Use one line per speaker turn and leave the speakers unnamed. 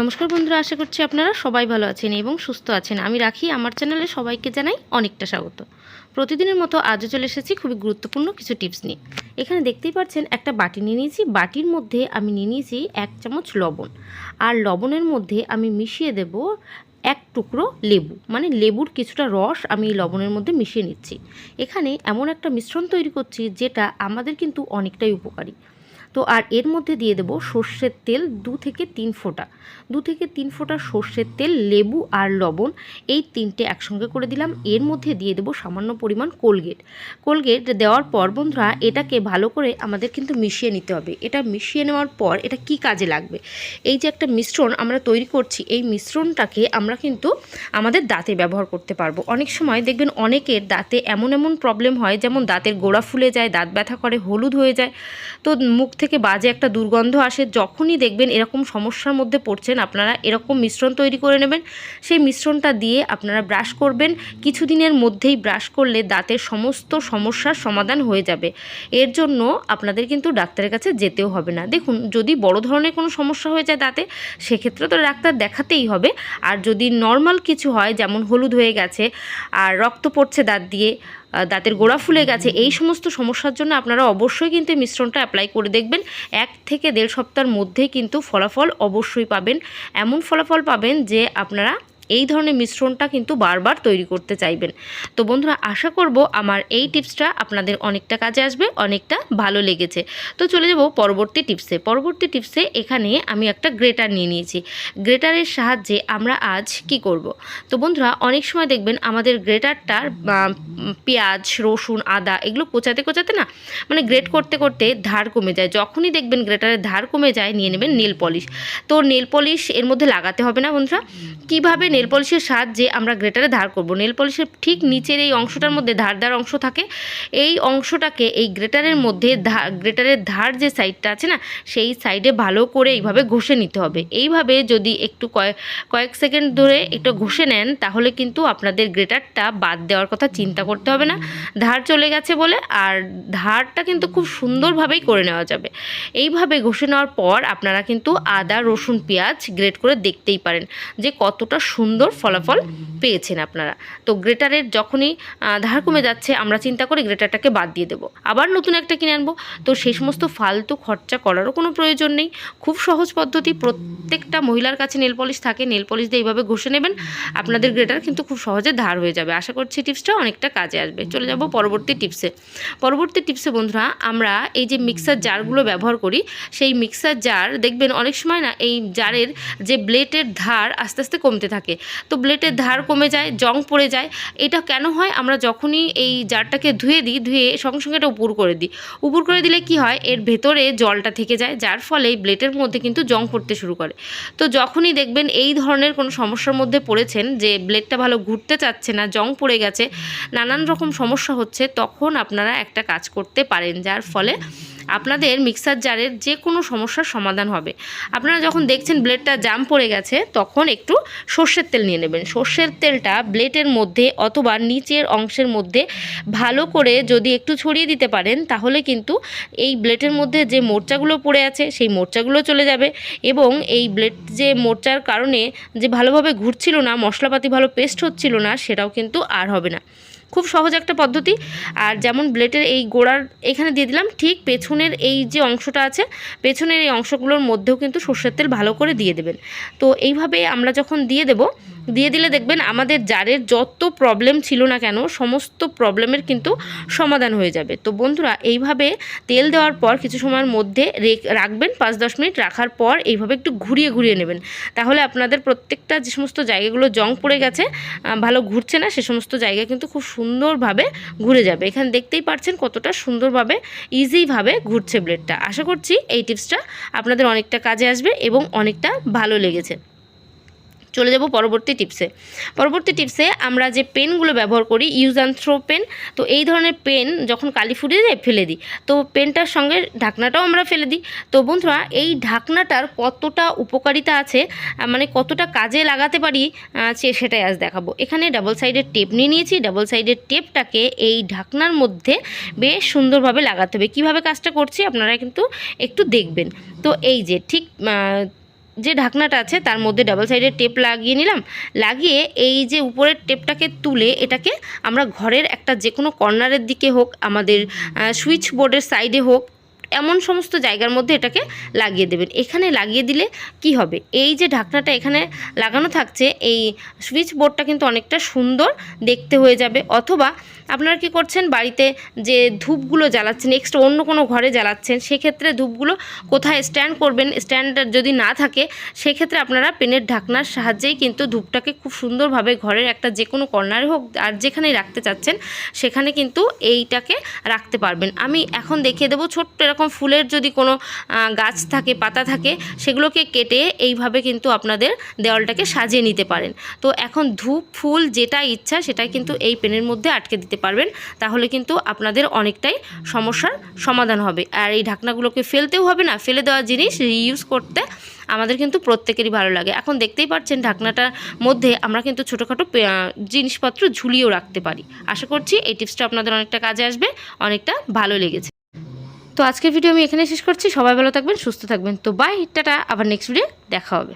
নমস্কার বন্ধুরা, আশা করছি আপনারা সবাই ভালো আছেন এবং সুস্থ আছেন। আমি রাখি, আমার চ্যানেলে সবাইকে জানাই অনেকটা স্বাগত। প্রতিদিনের মতো আজও চলে এসেছি খুবই গুরুত্বপূর্ণ কিছু টিপস নিয়ে। এখানে দেখতেই পাচ্ছেন, একটা বাটি নিয়ে নিয়েছি। বাটির মধ্যে আমি নিয়ে নিয়েছি এক চামচ লবণ। আর লবণের মধ্যে আমি মিশিয়ে দেব এক টুকরো লেবু। মানে লেবুর কিছুটা রস আমি লবণের মধ্যে মিশিয়ে নিচ্ছি। এখানে এমন একটা মিশ্রণ তৈরি করছি, যেটা আমাদের কিন্তু অনেকটাই উপকারী। তো আর এর মধ্যে দিয়ে দেবো সর্ষের তেল দু থেকে তিন ফোঁটা। দু থেকে তিন ফোঁটা সর্ষের তেল, লেবু আর লবণ এই তিনটে একসঙ্গে করে দিলাম। এর মধ্যে দিয়ে দেবো সামান্য পরিমাণ কোলগেট। কোলগেট দেওয়ার পর বন্ধুরা এটাকে ভালো করে আমাদের কিন্তু মিশিয়ে নিতে হবে। এটা মিশিয়ে নেওয়ার পর এটা কি কাজে লাগবে? এই যে একটা মিশ্রণ আমরা তৈরি করছি, এই মিশ্রণটাকে আমরা কিন্তু আমাদের দাঁতে ব্যবহার করতে পারব। অনেক সময় দেখবেন অনেকের দাঁতে এমন এমন প্রবলেম হয়, যেমন দাঁতের গোড়া ফুলে যায়, দাঁত ব্যথা করে, হলুদ হয়ে যায়। তো মুখ থেকে বাজে একটা দুর্গন্ধ আসে, যখনই দেখবেন এরকম সমস্যার মধ্যে পড়ছেন, আপনারা এরকম মিশ্রণ তৈরি করে নেবেন। সেই মিশ্রণটা দিয়ে আপনারা ব্রাশ করবেন। কিছুদিনের মধ্যেই ব্রাশ করলে দাঁতের সমস্ত সমস্যার সমাধান হয়ে যাবে। এর জন্য আপনাদের কিন্তু ডাক্তারের কাছে যেতেও হবে না। দেখুন, যদি বড় ধরনের কোনো সমস্যা হয়ে যায় দাঁতে, সেক্ষেত্রে তো ডাক্তার দেখাতেই হবে। আর যদি নর্মাল কিছু হয়, যেমন হলুদ হয়ে গেছে, আর রক্ত পড়ছে দাঁত দিয়ে দাঁতের গোড়া ফুলে গেছে, এই সমস্ত সমস্যার জন্য আপনারা অবশ্যই কিন্তু মিশ্রণটা অ্যাপ্লাই করে দেখবেন। এক থেকে দেড় সপ্তাহের মধ্যেই কিন্তু ফলাফল অবশ্যই পাবেন। এমন ফলাফল পাবেন যে আপনারা এই ধরনের মিশ্রণটা কিন্তু বারবার তৈরি করতে চাইবেন। তো বন্ধুরা, আশা করব আমার এই টিপসটা আপনাদের অনেকটা কাজে আসবে, অনেকটা ভালো লেগেছে। তো চলে যাব পরবর্তী টিপসে। পরবর্তী টিপসে এখানে আমি একটা গ্রেটার নিয়ে নিয়েছি। গ্রেটারের সাহায্যে আমরা আজ কি করব? তো বন্ধুরা, অনেক সময় দেখবেন আমাদের গ্রেটারটার পেঁয়াজ, রসুন, আদা এগুলো কোচাতে কোচাতে না মানে গ্রেট করতে করতে ধার কমে যায়। যখনই দেখবেন গ্রেটারের ধার কমে যায়, নিয়ে নেবেন নেল পলিশ। তো নেল পলিশ এর মধ্যে লাগাতে হবে না বন্ধুরা। কীভাবে নেল পলিশের সাহায্যে আমরা গ্রেটারে ধার করব। নেল পলিশের ঠিক নিচের এই অংশটার মধ্যে ধার ধারদার অংশ থাকে। এই অংশটাকে এই গ্রেটারের মধ্যে গ্রেটারের ধার যে সাইডটা আছে না, সেই সাইডে ভালো করে এইভাবে ঘষে নিতে হবে। এইভাবে যদি একটু কয়েক সেকেন্ড ধরে একটু ঘষে নেন, তাহলে কিন্তু আপনাদের গ্রেটারটা বাদ দেওয়ার কথা চিন্তা করতে হবে না। ধার চলে গেছে বলে, আর ধারটা কিন্তু খুব সুন্দরভাবেই করে নেওয়া যাবে। এইভাবে ঘষে নেওয়ার পর আপনারা কিন্তু আদা, রসুন, পেঁয়াজ গ্রেট করে দেখতেই পারেন যে কতটা সুন্দর ফলাফল পেয়েছেন আপনারা। তো গ্রেটারের যখনই ধার কমে যাচ্ছে, আমরা চিন্তা করি গ্রেটারটাকে বাদ দিয়ে দেবো। আবার নতুন একটা কিনে আনব। তো সেই সমস্ত ফালতু খরচা করারও কোনো প্রয়োজন নেই। খুব সহজ পদ্ধতি, প্রত্যেকটা মহিলার কাছে নেল পলিশ থাকে, নেল পলিশ দিয়ে এইভাবে ঘষে নেবেন, আপনাদের গ্রেটার কিন্তু খুব সহজে ধার হয়ে যাবে। আশা করছি টিপসটা অনেকটা কাজে আসবে। চলে যাব পরবর্তী টিপসে। পরবর্তী টিপসে, বন্ধুরা, আমরা এই যে মিক্সার জারগুলো ব্যবহার করি, সেই মিক্সার জার, দেখবেন অনেক সময় না, এই জারের যে ব্লেডের ধার আস্তে আস্তে কমতে থাকে। তো ব্লেডের ধার কমে যায়, জং পড়ে যায়। এটা কেন হয়? আমরা যখনই এই জারটাকে ধুয়ে দিই, ধুয়ে সঙ্গে সঙ্গে এটা উপর করে দিই। উপর করে দিলে কি হয়? এর ভেতরে জলটা থেকে যায়, যার ফলে এই ব্লেডের মধ্যে কিন্তু জং পড়তে শুরু করে। তো যখনই দেখবেন এই ধরনের কোনো সমস্যার মধ্যে পড়েছেন যে ব্লেডটা ভালো ঘুরতে চাচ্ছে না, জং পড়ে গেছে, নানান রকম সমস্যা হচ্ছে, তখন আপনারা একটা কাজ করতে পারেন, যার ফলে আপনাদের মিক্সার জারের যে কোনো সমস্যার সমাধান হবে। আপনারা যখন দেখছেন ব্লেডটা জাম পড়ে গেছে, তখন একটু সর্ষের তেল নিয়ে নেবেন। সর্ষের তেলটা ব্লেডের মধ্যে অথবা নিচের অংশের মধ্যে ভালো করে যদি একটু ছড়িয়ে দিতে পারেন, তাহলে কিন্তু এই ব্লেডের মধ্যে যে মোর্চাগুলো পড়ে আছে, সেই মোর্চাগুলো চলে যাবে এবং এই ব্লেড যে মোর্চার কারণে যে ভালোভাবে ঘুরছিল না, মশলাপাতি ভালো পেস্ট হচ্ছিল না, সেটাও কিন্তু আর হবে না। খুব সহজ একটা পদ্ধতি। আর যেমন ব্লেডের এই গোড়ার এখানে দিয়ে দিলাম, ঠিক পেছনের এই যে অংশটা আছে, পেছনের এই অংশগুলোর মধ্যেও কিন্তু সর্ষের তেল ভালো করে দিয়ে দেবেন। তো এইভাবে আমরা যখন দিয়ে দেব দিয়ে দিলে দেখবেন আমাদের জারের যত প্রবলেম ছিল না কেন, সমস্ত প্রবলেমের কিন্তু সমাধান হয়ে যাবে। তো বন্ধুরা, এইভাবে তেল দেওয়ার পর কিছু সময়ের মধ্যে রেখ- রাখবেন, পাঁচ দশ মিনিট রাখার পর এইভাবে একটু ঘুরিয়ে ঘুরিয়ে নেবেন। তাহলে আপনাদের প্রত্যেকটা যে সমস্ত জায়গাগুলো জং পড়ে গেছে ভালো ঘুরছে না, সে সমস্ত জায়গা কিন্তু খুব সুন্দরভাবে ঘুরে যাবে। এখানে দেখতেই পাচ্ছেন কতটা সুন্দরভাবে ইজিভাবে ঘুরছে ব্লেডটা আশা করছি এই টিপসটা আপনাদের অনেকটা কাজে আসবে এবং অনেকটা ভালো লেগেছে। চলে যাব পরবর্তী টিপসে পরবর্তী টিপসে আমরা যে পেনগুলো ব্যবহার করি ইউজ অ্যান্ড থ্রো পেন তো এই ধরনের পেন যখন কালি ফুটিয়ে যায় ফেলে দিই। তো পেনটার সঙ্গে ঢাকনাটাও আমরা ফেলে দিই। তো বন্ধুরা, এই ঢাকনাটার কতটা উপকারিতা আছে মানে কতটা কাজে লাগাতে পারি সেটাই আজ দেখাবো। এখানে ডাবল সাইডের টেপ নিয়ে নিয়েছি। ডাবল সাইডের টেপটাকে এই ঢাকনার মধ্যে বেশ সুন্দরভাবে লাগাতে হবে। কীভাবে কাজটা করছি আপনারা কিন্তু একটু দেখবেন। তো এই যে ঠিক যে ঢাকনাটা আছে তার মধ্যে ডাবল সাইডের টেপ লাগিয়ে নিলাম। লাগিয়ে এই যে উপরের টেপটাকে তুলে এটাকে আমরা ঘরের একটা যে কোনো কর্নারের দিকে হোক, আমাদের সুইচ বোর্ডের সাইডে হোক এমন সমস্ত জায়গার মধ্যে এটাকে লাগিয়ে দেবেন। এখানে লাগিয়ে দিলে কি হবে? এই যে ঢাকনাটা এখানে লাগানো থাকছে, এই সুইচ বোর্ডটা কিন্তু অনেকটা সুন্দর দেখতে হয়ে যাবে। অথবা আপনারা কি করছেন, বাড়িতে যে ধূপগুলো জ্বালাচ্ছেন এক্সট্রা অন্য কোনো ঘরে জ্বালাচ্ছেন, সেক্ষেত্রে ধূপগুলো কোথায় স্ট্যান্ড করবেন স্ট্যান্ড যদি না থাকে, সেক্ষেত্রে আপনারা পেনের ঢাকনার সাহায্যেই কিন্তু ধূপটাকে খুব সুন্দরভাবে ঘরের একটা যে কোনো কর্নারে হোক, আর যেখানেই রাখতে চাচ্ছেন, সেখানে কিন্তু এইটাকে রাখতে পারবেন। আমি এখন দেখিয়ে দেবো ছোট্ট এরকম ফুলের যদি কোনো গাছ থাকে, পাতা থাকে, সেগুলোকে কেটে এইভাবে কিন্তু আপনাদের দেওয়ালটাকে সাজিয়ে নিতে পারেন। তো এখন ধূপ, ফুল যেটা ইচ্ছা সেটাই কিন্তু এই পেনের মধ্যে আটকে দিতে পারবেন। তাহলে কিন্তু আপনাদের অনেকটাই সমস্যার সমাধান হবে। আর এই ঢাকনাগুলোকে ফেলতেও হবে না, ফেলে দেওয়া জিনিস রিইউজ করতে আমাদের কিন্তু প্রত্যেকেরই ভালো লাগে। এখন দেখতেই পাচ্ছেন ঢাকনাটার মধ্যে আমরা কিন্তু ছোটোখাটো জিনিসপত্র ঝুলিয়েও রাখতে পারি। আশা করছি এই টিপসটা আপনাদের অনেকটা কাজে আসবে, অনেকটা ভালো লেগেছে। তো আজকের ভিডিও আমি এখানে শেষ করছি। সবাই ভালো থাকবেন, সুস্থ থাকবেন। তো বাই টাটা, আবার নেক্সট ভিডিও দেখা হবে।